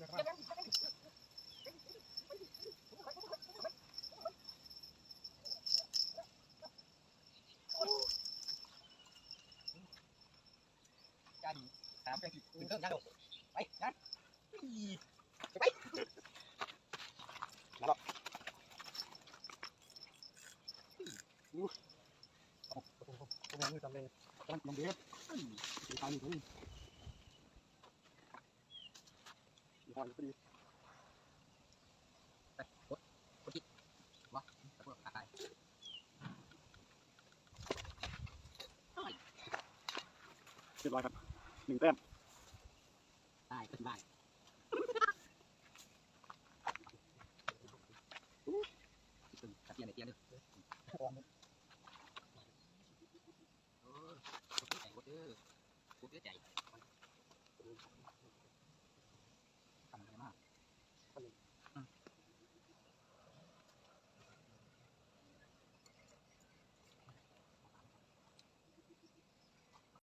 Jadi, sampai di tengah nyadong. Baik, kan? Baik. không Uh. Oh, oh, oh, oh, oh, oh, oh, oh, oh, oh, oh, อกโอ้โหโอ้โหโอ้โหจำเลยต้องลงเด็บตีตายอยู่ตรงนี้มีความพอดีไปกดกดจิวะตะโกนตายเรียบร้อยครับหนึ่งแต้มได้เป็นได้ตึงตะเกียบในเกียร์เลยโอ้ยใจหมดเด้อกูเสียใจ